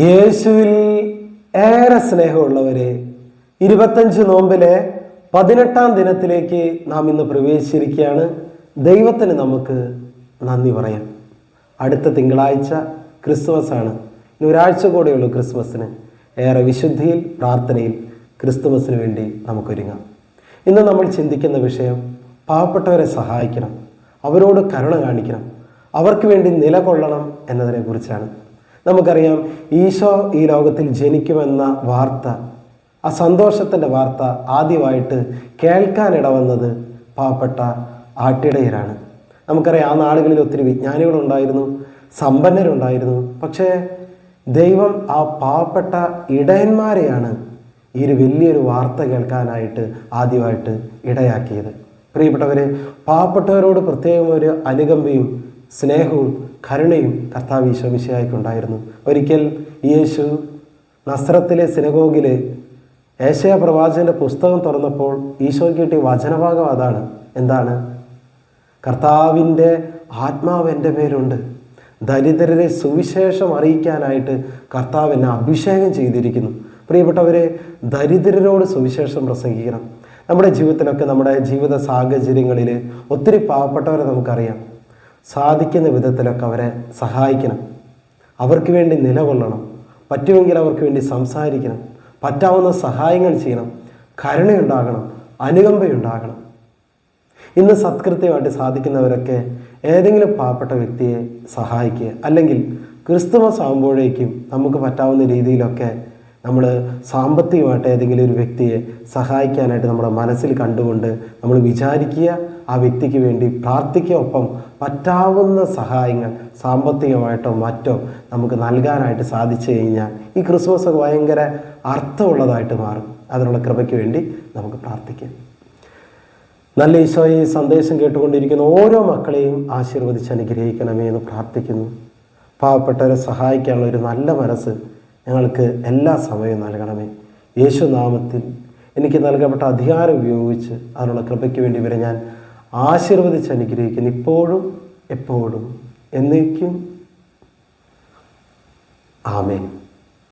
യേശുവിൽ ഏറെ സ്നേഹമുള്ളവരെ ഇരുപത്തഞ്ച് നോമ്പിലെ പതിനെട്ടാം ദിനത്തിലേക്ക് നാം ഇന്ന് പ്രവേശിച്ചിരിക്കുകയാണ്. ദൈവത്തിന് നമുക്ക് നന്ദി പറയാം. അടുത്ത തിങ്കളാഴ്ച ക്രിസ്മസ് ആണ്. ഇനി ഒരാഴ്ച കൂടെയുള്ളൂ ക്രിസ്മസിന്. ഏറെ വിശുദ്ധിയിൽ പ്രാർത്ഥനയിൽ ക്രിസ്തുമസിന് വേണ്ടി നമുക്കൊരുങ്ങാം. ഇന്ന് നമ്മൾ ചിന്തിക്കുന്ന വിഷയം പാവപ്പെട്ടവരെ സഹായിക്കണം. അവരോട് കരുണ കാണിക്കണം. അവർക്ക് വേണ്ടി നിലകൊള്ളണം എന്നതിനെക്കുറിച്ചാണ്. നമുക്കറിയാം ഈശോ ഈ ലോകത്തിൽ ജനിക്കുമെന്ന വാർത്ത ആ സന്തോഷത്തിന്റെ വാർത്ത ആദ്യമായിട്ട് കേൾക്കാനിട വന്നത് പാവപ്പെട്ട ആട്ടിടയരാണ്. നമുക്കറിയാം ആ നാടുകളിൽ ഒത്തിരി വിജ്ഞാനികളുണ്ടായിരുന്നു സമ്പന്നരുണ്ടായിരുന്നു പക്ഷേ ദൈവം ആ പാവപ്പെട്ട ഇടയന്മാരെയാണ് ഈ ഒരു വലിയൊരു വാർത്ത കേൾക്കാനായിട്ട് ആദ്യമായിട്ട് ഇടയാക്കിയത്. പ്രിയപ്പെട്ടവർ പാവപ്പെട്ടവരോട് പ്രത്യേകം ഒരു അനുകമ്പയും സ്നേഹവും കരുണയും കർത്താവ് ഈശോ മിശിഹായ്ക്കുണ്ടായിരുന്നു ഒരിക്കൽ യേശു നസ്രത്തിലെ സിനഗോഗിലെ ഏഷ്യ പ്രവാചകന്റെ പുസ്തകം തുറന്നപ്പോൾ ഈശോ കിട്ടിയ വചനഭാഗം അതാണ്. എന്താണ്? കർത്താവിന്റെ ആത്മാവ് എന്റെ പേരുണ്ട് ദരിദ്രരെ സുവിശേഷം അറിയിക്കാനായിട്ട് കർത്താവ് എന്നെ അഭിഷേകം ചെയ്തിരിക്കുന്നു. പ്രിയപ്പെട്ടവരെ ദരിദ്രരോട് സുവിശേഷം പ്രസംഗിക്കണം. നമ്മുടെ ജീവിതത്തിലൊക്കെ നമ്മുടെ ജീവിത സാഹചര്യങ്ങളിൽ ഒത്തിരി പാവപ്പെട്ടവരെ നമുക്കറിയാം. സാധിക്കുന്ന വിധത്തിലൊക്കെ അവരെ സഹായിക്കണം. അവർക്ക് വേണ്ടി നിലകൊള്ളണം. പറ്റുമെങ്കിൽ അവർക്ക് വേണ്ടി സംസാരിക്കണം. പറ്റാവുന്ന സഹായങ്ങൾ ചെയ്യണം. കരുണയുണ്ടാകണം. അനുകമ്പയുണ്ടാകണം. ഇന്ന് സത്കൃത്യമായിട്ട് സാധിക്കുന്നവരൊക്കെ ഏതെങ്കിലും പാവപ്പെട്ട വ്യക്തിയെ സഹായിക്കുക. അല്ലെങ്കിൽ ക്രിസ്തുമസ് ആകുമ്പോഴേക്കും നമുക്ക് പറ്റാവുന്ന രീതിയിലൊക്കെ നമ്മൾ സാമ്പത്തികമായിട്ട് ഏതെങ്കിലും ഒരു വ്യക്തിയെ സഹായിക്കാനായിട്ട് നമ്മുടെ മനസ്സിൽ കണ്ടുകൊണ്ട് നമ്മൾ വിചാരിക്കുക ആ വ്യക്തിക്ക് വേണ്ടി പ്രാർത്ഥിക്കുക ഒപ്പം പറ്റാവുന്ന സഹായങ്ങൾ സാമ്പത്തികമായിട്ടോ മറ്റോ നമുക്ക് നൽകാനായിട്ട് സാധിച്ചു കഴിഞ്ഞാൽ ഈ ക്രിസ്മസ് ഒക്കെ ഭയങ്കര അർത്ഥമുള്ളതായിട്ട് മാറും. അതിനുള്ള കൃപയ്ക്ക് വേണ്ടി നമുക്ക് പ്രാർത്ഥിക്കാം. നല്ല ഈശോ ഈ സന്ദേശം കേട്ടുകൊണ്ടിരിക്കുന്ന ഓരോ മക്കളെയും ആശീർവദിച്ച് അനുഗ്രഹിക്കണമേ എന്ന് പ്രാർത്ഥിക്കുന്നു. പാവപ്പെട്ടവരെ സഹായിക്കാനുള്ള ഒരു നല്ല മനസ്സ് ഞങ്ങൾക്ക് എല്ലാ സമയവും നൽകണമേ. യേശു നാമത്തിൽ എനിക്ക് നൽകപ്പെട്ട അധികാരം ഉപയോഗിച്ച് അതിനുള്ള കൃപയ്ക്ക് വേണ്ടി ഇവരെ ഞാൻ ആശീർവദിച്ച് അനുഗ്രഹിക്കുന്നു. ഇപ്പോഴും എപ്പോഴും എന്നേക്കും. ആമേൻ.